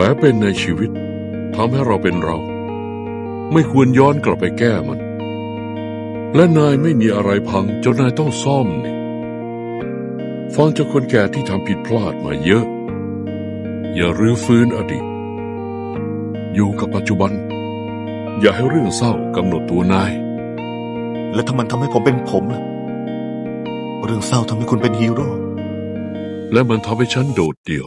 ลเป็นในชีวิตทำให้เราเป็นเรา ไม่ควรย้อนกลับไปแก้มัน และนายไม่มีอะไรพังจนนายต้องซ่อมนี่ฟังจากคนแก่ที่ทำผิดพลาดมาเยอะ อย่ารื้อฟื้นอดีต อยู่กับปัจจุบัน อย่าให้เรื่องเศร้ากำหนดตัวนาย และถ้ามันทำให้ผมเป็นผมล่ะเรื่องเศร้าทำให้คุณเป็นฮีโร่และมันทำให้ฉันโดดเดี่ยว